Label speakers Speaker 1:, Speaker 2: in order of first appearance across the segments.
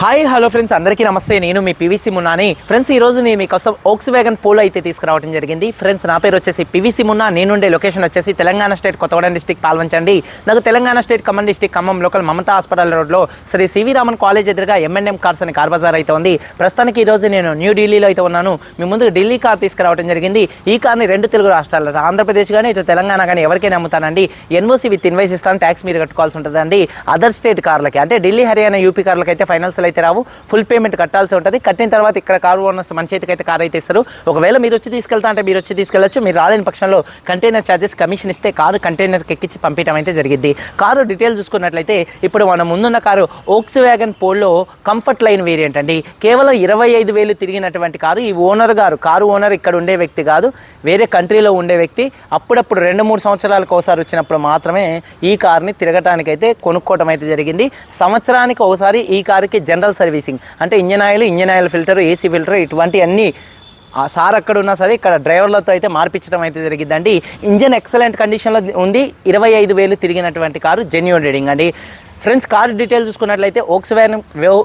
Speaker 1: Hi hello friends అందరికీ నమస్తే. నేను మీ పివిసి మున్నాని ఫ్రెండ్స్ ఈ రోజు నేను మీకోసం ఓక్స్ వ్యాగన్ పోలో అయితే తీసుకురావడం జరిగింది. ఫ్రెండ్స్ నా పేరు వచ్చేసి పివిసి మున్నా నేనుండే లొకేషన్ వచ్చేసి తెలంగాణ స్టేట్ కొత్తగూడెం డిస్టిక్ పాల్వంచండి. నాకు Telangana state Khammam district Khammam local Mamata hospital రోడ్లో శ్రీ సివి రామన్ కాలేజ్ ఎదురుగా ఎంఎన్ఎం కార్స్ అని కార్ బజార్ అయితే ఉంది. ప్రస్తుతానికి ఈ రోజు నేను న్యూఢిల్లీలో అయితే ఉన్నాను. మీ ముందు ఢిల్లీ కార్ తీసుకురావడం జరిగింది. ఈ కార్ని రెండు తెలుగు రాష్ట్రాల్లో ఆంధ్రప్రదేశ్ కానీ ఇటు తెలంగాణ కానీ ఎవరికైనా అమ్ముతానండి. ఎన్ఓసి విత్ ఇన్వైస్ ఇస్తాను. ట్యాక్స్ మీరు కట్టుకోవాల్సి ఉంటుందండి. అదర్ స్టేట్ కార్లకి అంటే ఢిల్లీ హర్యానా యూపీ కార్లకి అయితే అయితే రావు. ఫుల్ పేమెంట్ కట్టాల్సి ఉంటుంది. కట్టిన తర్వాత ఇక్కడ కారు ఓనర్స్ మన చేతికి అయితే కార్ అయితే ఇస్తారు. ఒకవేళ మీరు వచ్చి తీసుకెళ్తా అంటే మీరు వచ్చి తీసుకెళ్ళచ్చు. మీరు రాలేని పక్షంలో కంటైనర్ ఛార్జెస్ కమిషన్ ఇస్తే కారు కంటైనర్కి ఎక్కించి పంపించడం అయితే జరిగింది కారు డీటెయిల్ చూసుకున్నట్లయితే ఇప్పుడు మన ముందున్న car Volkswagen Polo Comfortline variant అండి. కేవలం ఇరవై ఐదు వేలు తిరిగినటువంటి కారు. ఈ ఓనర్ గారు కారు ఓనర్ ఇక్కడ ఉండే వ్యక్తి కాదు. వేరే కంట్రీలో ఉండే వ్యక్తి. అప్పుడప్పుడు రెండు మూడు సంవత్సరాలకు ఒకసారి వచ్చినప్పుడు మాత్రమే ఈ కారుని తిరగటానికైతే కొనుక్కోవటం అయితే జరిగింది. సంవత్సరానికి ఒకసారి ఈ కారుకి జనరల్ సర్వీసింగ్. అంటే engine oil engine oil filter AC filter ఇటువంటి అన్ని ఆ సార్ అక్కడ ఉన్నా సరే ఇక్కడ డ్రైవర్లతో అయితే మార్పించడం అయితే జరిగిందండి ఇంజన్ ఎక్సలెంట్ కండిషన్లో ఉంది. ఇరవై ఐదు వేలు తిరిగినటువంటి కారు జెన్యున్ రీడింగ్ అండి. ఫ్రెండ్స్ కార్ డీటెయిల్ చూసుకున్నట్లయితే Volkswagen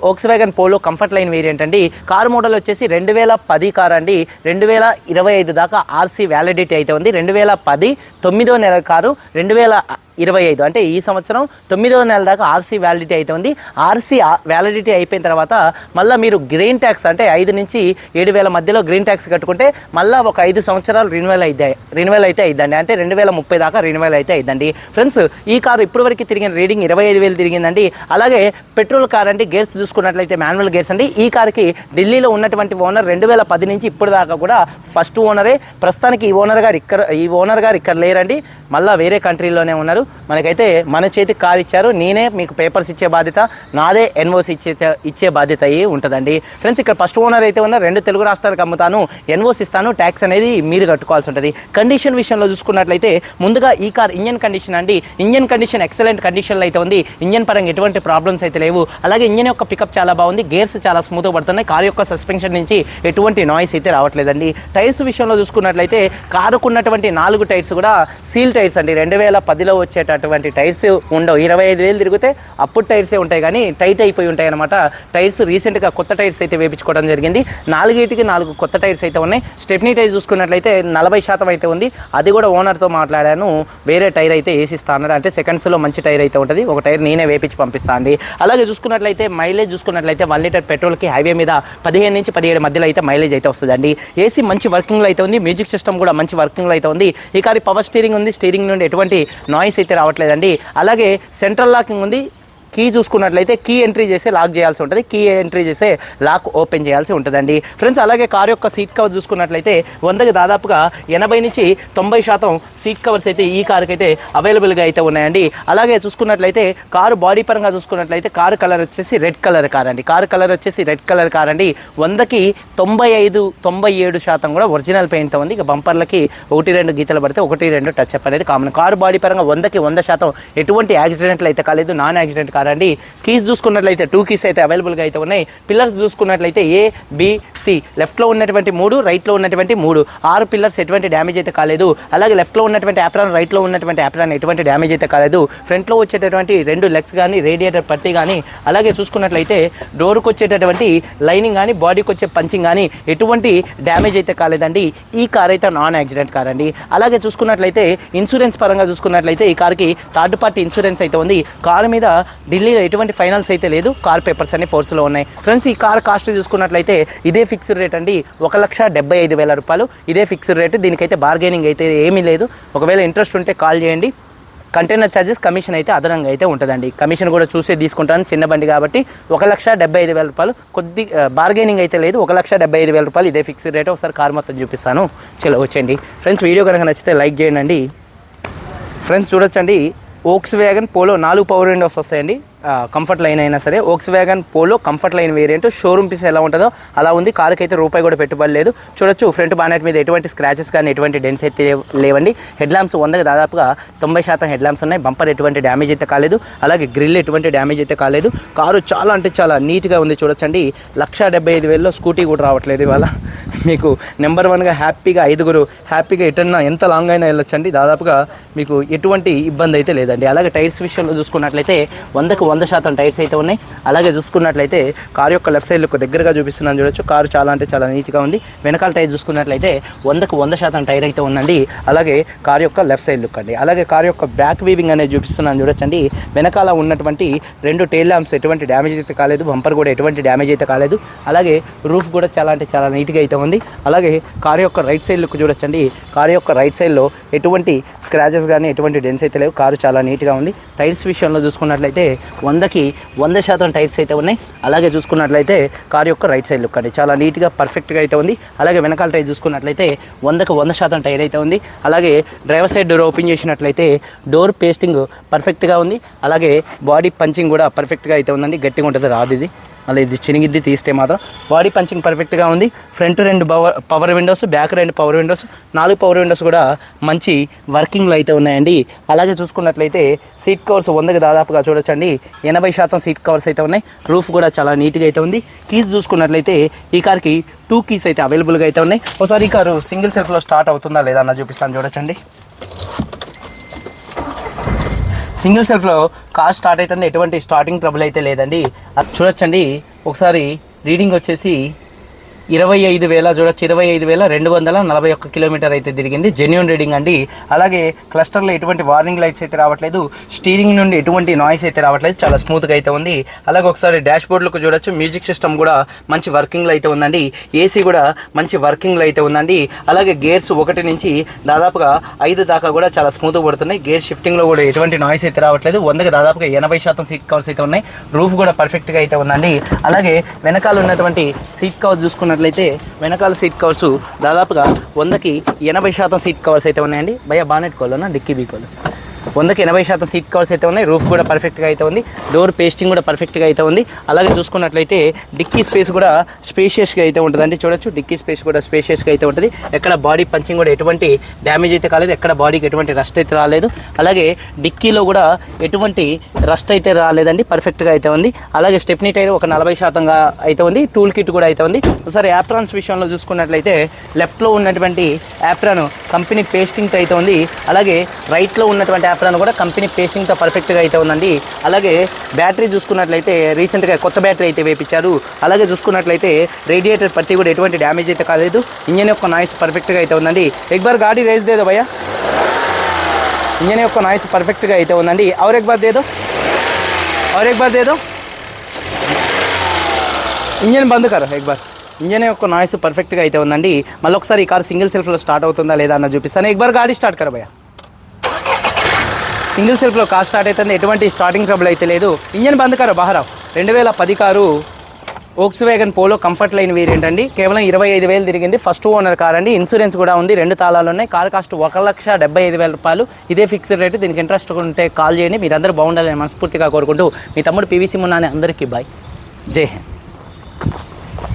Speaker 1: Volkswagen Polo comfort line variant అండి. కార్ మోడల్ వచ్చేసి రెండు వేల పది కార్ అండి. రెండు వేల ఇరవై ఐదు దాకా ఆర్సీ వ్యాలిడిటీ అయితే ఉంది. రెండు వేల పది తొమ్మిదో నెల కారు రెండు వేల ఇరవై ఐదు. అంటే ఈ సంవత్సరం తొమ్మిదవ నెల దాకా ఆర్సీ వ్యాలిడిటీ అయితే ఉంది. ఆర్సీ వ్యాలిడిటీ అయిపోయిన తర్వాత మళ్ళీ మీరు గ్రీన్ ట్యాక్స్ అంటే ఐదు నుంచి ఏడు వేల మధ్యలో గ్రీన్ ట్యాక్స్ కట్టుకుంటే మళ్ళీ ఒక ఐదు సంవత్సరాలు రెన్యువల్ అయితే రెన్యువల్ అయితే అయిద్దండి. అంటే రెండు వేల ముప్పై దాకా రెన్యువల్ అయితే అయిద్దండి. ఫ్రెండ్స్ ఈ కారు ఇప్పటివరకు తిరిగిన రీడింగ్ ఇరవై ఐదు వేలు తిరిగిందండి. అలాగే పెట్రోల్ కార్ అంటే గేర్స్ చూసుకున్నట్లయితే మాన్యువల్ గేర్స్ అండి. ఈ కార్కి ఢిల్లీలో ఉన్నటువంటి ఓనర్ రెండు వేల పది నుంచి ఇప్పుడు దాకా కూడా ఫస్ట్ ఓనరే ప్రస్తుతానికి ఈ ఓనర్ గారు ఇక్కడ ఈ ఓనర్ గారు ఇక్కడ లేరండి. మళ్ళీ వేరే కంట్రీలోనే ఉన్నారు. మనకైతే మన చేతికి కారు ఇచ్చారు. నేనే మీకు పేపర్స్ ఇచ్చే బాధ్యత నాదే ఎన్ఓసి ఇచ్చే ఇచ్చే బాధ్యత అయ్యి ఉంటుందండి. ఫ్రెండ్స్ ఇక్కడ ఫస్ట్ ఓనర్ అయితే ఉన్న రెండు తెలుగు రాష్ట్రాలకు అమ్ముతాను. ఎన్ఓసి ఇస్తాను. ట్యాక్స్ అనేది మీరు కట్టుకోవాల్సి ఉంటుంది. కండిషన్ విషయంలో చూసుకున్నట్లయితే ముందుగా ఈ కార్ ఇంజన్ కండిషన్ అండి. ఇంజన్ కండిషన్ ఎక్సలెంట్ కండిషన్లో అయితే ఉంది. ఇంజన్ పరంగా ఎటువంటి ప్రాబ్లమ్స్ అయితే లేవు. అలాగే ఇంజన్ యొక్క పికప్ చాలా బాగుంది. గేర్స్ చాలా స్మూత్గా పడుతున్నాయి. కార్ యొక్క సస్పెన్షన్ నుంచి ఎటువంటి నాయిస్ అయితే రావట్లేదండి. టైర్స్ విషయంలో చూసుకున్నట్లయితే కారుకున్నటువంటి నాలుగు టైర్స్ కూడా సీల్ టైర్స్ అండి. రెండు వేల పదిలో వచ్చేటటువంటి టైర్స్ ఉండవు. ఇరవై ఐదు వేలు తిరిగితే అప్పుడు టైర్సే ఉంటాయి కానీ టైట్ అయిపోయి ఉంటాయి అనమాట టైర్స్ రీసెంట్గా కొత్త టైర్స్ అయితే వేపించుకోవడం జరిగింది. నాలుగేటికి నాలుగు కొత్త టైర్స్ అయితే ఉన్నాయి. స్టెప్నీ టైర్ చూసుకున్నట్లయితే నలభై శాతం అయితే ఉంది. అది కూడా ఓనర్తో మాట్లాడాను. వేరే టైర్ అయితే వేసిస్తా అన్నారు. అంటే సెకండ్స్లో మంచి టైర్ అయితే ఉంటుంది. ఒక టైర్ నేనే వేపించి పంపిస్తా అండి అలాగే చూసుకున్నట్లయితే మైలేజ్ చూసుకున్నట్లయితే వన్ లీటర్ పెట్రోల్కి హైవే మీద పదిహేను నుంచి పదిహేడు మధ్యలో అయితే మైలేజ్ అయితే వస్తుందండి. ఏసీ మంచి వర్కింగ్లో అయితే ఉంది. మ్యూజిక్ సిస్టమ్ కూడా మంచి వర్కింగ్లో అయితే ఉంది. ఈ కారి పవర్ స్టీరింగ్ ఉంది. స్టీరింగ్ నుండి ఎటువంటి నాయిస్ అయితే రావట్లేదండి. అలాగే సెంట్రల్ లాకింగ్ ఉంది. కీ చూసుకున్నట్లయితే కీ ఎంట్రీ చేస్తే లాక్ చేయాల్సి ఉంటుంది. కీ ఎంట్రీ చేస్తే లాక్ ఓపెన్ చేయాల్సి ఉంటుందండి. ఫ్రెండ్స్ అలాగే కార్ యొక్క సీట్ కవర్ చూసుకున్నట్లయితే వందకి దాదాపుగా ఎనభై నుంచి తొంభై శాతం సీట్ కవర్స్ అయితే ఈ కార్కి అయితే అవైలబుల్గా అయితే ఉన్నాయండి. అలాగే చూసుకున్నట్లయితే కారు బాడీ పరంగా చూసుకున్నట్లయితే కారు కలర్ వచ్చేసి రెడ్ కలర్ కార్ అండి. కారు కలర్ వచ్చేసి రెడ్ కలర్ కార్ అండి. వందకి తొంభై ఐదు తొంభై ఏడు శాతం కూడా ఒరిజినల్ పెయింట్ ఉంది. ఇక బంపర్లకి ఒకటి రెండు గీతలు పడితే ఒకటి రెండు టచ్ అప్ అనేది కామన్. కారు బాడీ పరంగా వందకి వంద శాతం ఎటువంటి యాక్సిడెంట్లు అయితే కాలేదు. నాన్ యాక్సిడెంట్ కార్ అండి కీస్ చూసుకున్నట్లయితే టూ కీస్ అయితే అవైలబుల్గా అయితే ఉన్నాయి. పిల్లర్స్ చూసుకున్నట్లయితే ఏ బి లెఫ్ట్లో ఉన్నటువంటి మూడు రైట్లో ఉన్నటువంటి మూడు. ఆరు పిల్లర్స్ ఎటువంటి డ్యామేజ్ అయితే కాలేదు. అలాగే లెఫ్ట్లో ఉన్నటువంటి యాప్రాన్ రైట్లో ఉన్నటువంటి యాప్రాన్ ఎటువంటి డ్యామేజ్ అయితే కాలేదు. ఫ్రంట్లో వచ్చేటటువంటి రెండు లెగ్స్ కానీ రేడియేటర్ పట్టి కానీ అలాగే చూసుకున్నట్లయితే డోర్కి వచ్చేటటువంటి లైనింగ్ కానీ బాడీకి వచ్చే పంచింగ్ కానీ ఎటువంటి డ్యామేజ్ అయితే కాలేదండి. ఈ కార్ అయితే నాన్ యాక్సిడెంట్ కార్ అండి. అలాగే చూసుకున్నట్లయితే ఇన్సూరెన్స్ పరంగా చూసుకున్నట్లయితే ఈ కార్కి థర్డ్ పార్టీ ఇన్సూరెన్స్ అయితే ఉంది. కారు మీద ఢిల్లీలో ఎటువంటి ఫైనల్స్ అయితే లేదు. కార్ పేపర్స్ అన్ని ఫోర్స్లో ఉన్నాయి. ఫ్రెండ్స్ ఈ కార్ కాస్ట్ చూసుకున్నట్లయితే ఇదే ఫిక్స్డ్ రేట్ అండి. ఒక లక్ష డెబ్బై ఐదు వేల రూపాయలు. ఇదే ఫిక్స్డ్ రేట్. దీనికైతే బార్గెనింగ్ అయితే ఏమీ లేదు. ఒకవేళ ఇంట్రెస్ట్ ఉంటే కాల్ చేయండి. కంటైనర్ ఛార్జెస్ కమిషన్ అయితే అదనంగా అయితే ఉంటుందండి. కమిషన్ కూడా చూసే తీసుకుంటాను. చిన్న బండి కాబట్టి ఒక లక్ష డెబ్బై ఐదు వేల రూపాయలు. కొద్ది బార్గెనింగ్ అయితే లేదు. ఒక లక్ష డెబ్బై ఐదు వేల రూపాయలు ఇదే ఫిక్స్డ్ రేట్. ఒకసారి కార్ మొత్తం చూపిస్తాను. చలో వచ్చేయండి. ఫ్రెండ్స్ వీడియో కనుక నచ్చితే లైక్ చేయండి. ఫ్రెండ్స్ చూడొచ్చండి. ఓక్స్ వ్యాగన్ పోలో నాలుగు పవర్ విండోస్ వస్తాయండి. కంఫర్ట్ లైన్ అయినా సరే Volkswagen Polo comfort line variant showroom piece ఎలా ఉంటుందో అలా ఉంది. కారుకి అయితే రూపాయి కూడా పెట్టుబడి లేదు. చూడొచ్చు ఫ్రంట్ బానెట్ మీద ఎటువంటి స్క్రాచెస్ కానీ ఎటువంటి డెన్స్ అయితే లేవండి. హెడ్ ల్యాంప్స్ వందకి దాదాపుగా తొంభై శాతం హెడ్ ల్యాంప్స్ ఉన్నాయి. బంపర్ ఎటువంటి డ్యామేజ్ అయితే కాలేదు. అలాగే గ్రిల్ ఎటువంటి డ్యామేజ్ అయితే కాలేదు. కారు చాలా అంటే చాలా నీట్గా ఉంది చూడొచ్చండి. లక్ష డెబ్బై ఐదు వేలలో స్కూటీ కూడా రావట్లేదు ఇవాళ. మీకు నెంబర్ వన్గా హ్యాపీగా ఐదుగురు హ్యాపీగా ఎటన్నా ఎంత లాంగ్ అయినా వెళ్ళొచ్చండి. దాదాపుగా మీకు ఎటువంటి ఇబ్బంది అయితే లేదండి. అలాగే టైర్స్ విషయంలో చూసుకున్నట్లయితే వందకు వంద శాతం టైర్స్ అయితే ఉన్నాయి. అలాగే చూసుకున్నట్లయితే కారు యొక్క లెఫ్ట్ సైడ్ లుక్ దగ్గరగా చూపిస్తున్నాను చూడొచ్చు. కారు చాలా అంటే చాలా నీట్గా ఉంది. వెనకాల టైర్ చూసుకున్నట్లయితే వందకు వంద శాతం టైర్ అయితే ఉందండి. అలాగే కారు యొక్క లెఫ్ట్ సైడ్ లుక్ అండి. అలాగే కారు యొక్క బ్యాక్ వీవింగ్ అనేది చూపిస్తున్నాను చూడొచ్చండి. వెనకాల ఉన్నటువంటి రెండు టైల్ ల్యాంప్స్ ఎటువంటి డ్యామేజ్ అయితే కాలేదు. బంపర్ కూడా ఎటువంటి డ్యామేజ్ అయితే కాలేదు. అలాగే రూఫ్ కూడా చాలా అంటే చాలా నీట్గా అయితే ఉంది. అలాగే కారు యొక్క రైట్ సైడ్ లుక్ చూడొచ్చండి. కారు యొక్క రైట్ సైడ్లో ఎటువంటి స్క్రాచెస్ కానీ ఎటువంటి డెన్స్ అయితే లేవు. కారు చాలా నీట్గా ఉంది. టైర్స్ విషయంలో చూసుకున్నట్లయితే వందకి వంద శాతం టైర్స్ అయితే ఉన్నాయి. అలాగే చూసుకున్నట్లయితే కారు యొక్క రైట్ సైడ్ లుక్ అండి. చాలా నీట్గా పర్ఫెక్ట్గా అయితే ఉంది. అలాగే వెనకాల టైర్ చూసుకున్నట్లయితే వందకు వంద శాతం టైర్ అయితే ఉంది. అలాగే డ్రైవర్ సైడ్ డోర్ ఓపెన్ చేసినట్లయితే డోర్ పేస్టింగ్ పర్ఫెక్ట్గా ఉంది. అలాగే బాడీ పంచింగ్ కూడా పర్ఫెక్ట్గా అయితే ఉందండి. గట్టిగా ఉంటుంది రాదు ఇది. మళ్ళీ ఇది చినిగిద్ది తీస్తే మాత్రం బాడీ పంచింగ్ పర్ఫెక్ట్గా ఉంది. ఫ్రంట్ రెండు పవర్ పవర్ విండోస్ బ్యాక్ రెండు పవర్ విండోస్ నాలుగు పవర్ విండోస్ కూడా మంచి వర్కింగ్లో అయితే ఉన్నాయండి. అలాగే చూసుకున్నట్లయితే సీట్ కవర్స్ వందకి దాదాపుగా చూడొచ్చండి. ఎనభై శాతం సీట్ కవర్స్ అయితే ఉన్నాయి. రూఫ్ కూడా చాలా నీట్గా అయితే ఉంది. కీస్ చూసుకున్నట్లయితే ఈ కార్కి టూ కీస్ అయితే అవైలబుల్గా అయితే ఉన్నాయి. ఒకసారి ఈ కారు సింగిల్ సెల్ఫ్లో స్టార్ట్ అవుతుందా లేదా అన్న చూపిస్తాను చూడొచ్చండి. సింగిల్ సెల్ఫ్లో కార్ స్టార్ట్ అవుతుంది. ఎటువంటి స్టార్టింగ్ ట్రబుల్ అయితే లేదండి. చూడొచ్చండి. ఒకసారి రీడింగ్ వచ్చేసి ఇరవై ఐదు వేల చూడొచ్చు. ఇరవై ఐదు వేల రెండు వందల నలభై ఒక్క కిలోమీటర్ అయితే తిరిగింది. జెన్యున్ రీడింగ్ అండి. అలాగే క్లస్టర్లో ఎటువంటి వార్నింగ్ లైట్స్ అయితే రావట్లేదు. స్టీరింగ్ నుండి ఎటువంటి నాయిస్ అయితే రావట్లేదు. చాలా స్మూత్గా అయితే ఉంది. అలాగే ఒకసారి డాష్ బోర్డులకు చూడొచ్చు. మ్యూజిక్ సిస్టమ్ కూడా మంచి వర్కింగ్లో అయితే ఉందండి. ఏసీ కూడా మంచి వర్కింగ్లో అయితే ఉందండి. అలాగే గేర్స్ ఒకటి నుంచి దాదాపుగా ఐదు దాకా కూడా చాలా స్మూత్గా పడుతున్నాయి. గేర్ షిఫ్టింగ్లో కూడా ఎటువంటి నాయిస్ అయితే రావట్లేదు. వందకి దాదాపుగా ఎనభై శాతం సీట్ కవర్స్ అయితే ఉన్నాయి. రూఫ్ కూడా పర్ఫెక్ట్గా అయితే ఉందండి. అలాగే వెనకాల ఉన్నటువంటి సీట్ కవర్ చూసుకున్నట్లయితే వెనకాల సీట్ కవర్స్ దాదాపుగా వందకి ఎనభై శాతం సీట్ కవర్స్ అయితే ఉన్నాయండి. భయ బానెట్ కోలోనా? డిక్కీ బీకోలు వందకి ఎనభై శాతం సీట్ కవర్స్ అయితే ఉన్నాయి. రూఫ్ కూడా పర్ఫెక్ట్గా అయితే ఉంది. డోర్ పేస్టింగ్ కూడా పర్ఫెక్ట్గా అయితే ఉంది. అలాగే చూసుకున్నట్లయితే డిక్కీ స్పేస్ కూడా స్పేషియస్గా అయితే ఉంటుందండి చూడొచ్చు డిక్కీ స్పేస్ కూడా స్పేషియస్గా అయితే ఉంటుంది. ఎక్కడ బాడీ పంచింగ్ కూడా ఎటువంటి డ్యామేజ్ అయితే కాలేదు. ఎక్కడ బాడీకి ఎటువంటి రస్ట్ అయితే రాలేదు. అలాగే డిక్కీలో కూడా ఎటువంటి రస్ట్ అయితే రాలేదండి. పర్ఫెక్ట్గా అయితే ఉంది. అలాగే స్టెప్నీ టైర్ ఒక నలభై శాతంగా అయితే ఉంది. టూల్ కిట్ కూడా అయితే ఉంది. ఒకసారి యాప్రాన్స్ విషయంలో చూసుకున్నట్లయితే లెఫ్ట్లో ఉన్నటువంటి యాప్రాన్ కంపెనీ పేస్టింగ్తో అయితే ఉంది. అలాగే రైట్లో ఉన్నటువంటి సాఫ్రాన్ కూడా కంపెనీ పేస్టింగ్తో పర్ఫెక్ట్గా అయితే ఉందండి. అలాగే బ్యాటరీ చూసుకున్నట్లయితే రీసెంట్గా కొత్త బ్యాటరీ అయితే వేపించారు. అలాగే చూసుకున్నట్లయితే రేడియేటర్ పట్టి కూడా ఎటువంటి డ్యామేజ్ అయితే కాలేదు. ఇంజన్ యొక్క నాయిస్ పర్ఫెక్ట్గా అయితే ఉందండి. ఎక్బార్ గాడి రేస్ దేదో భయ్యా? ఇంజన్ యొక్క నాయిస్ పర్ఫెక్ట్గా అయితే ఉందండి. ఎవరు ఎక్బార్ దేదో? ఎవరు ఎక్బార్ దేదో? ఇంజన్ బంద్ కర ఎక్బార్. ఇంజన్ యొక్క నాయిస్ పర్ఫెక్ట్గా అయితే ఉందండి. మళ్ళీ ఒకసారి ఈ కార్ సింగిల్ సెల్ఫ్లో స్టార్ట్ అవుతుందా లేదా అన్న చూపిస్తాను. ఎక్బార్ గాడి స్టార్ట్ కర భయ్యా. సింగిల్ సెల్ఫ్లో కార్ స్టార్ట్ అవుతుంది. ఎటువంటి స్టార్టింగ్ ట్రబుల్ అయితే లేదు. ఇంజన్ బంద్ కారు బహారావు రెండు వేల పది car Volkswagen Polo Comfortline variant అండి. కేవలం ఇరవై ఐదు వేలు తిరిగింది. ఫస్ట్ ఓనర్ కార్ అండి. ఇన్సూరెన్స్ కూడా ఉంది. రెండు తాళాలు ఉన్నాయి. కార్ కాస్ట్ ఒక లక్ష డెబ్బై ఐదు వేల రూపాయలు. ఇదే ఫిక్స్డ్ రేటు దీనికి ఇంట్రెస్ట్ ఉంటే కాల్ చేయండి. మీరందరూ బాగుండాలని మనస్ఫూర్తిగా కోరుకుంటూ మీ తమ్ముడు పీవీసీ మున్నాని అందరికీ బాయ్ జై హింద్.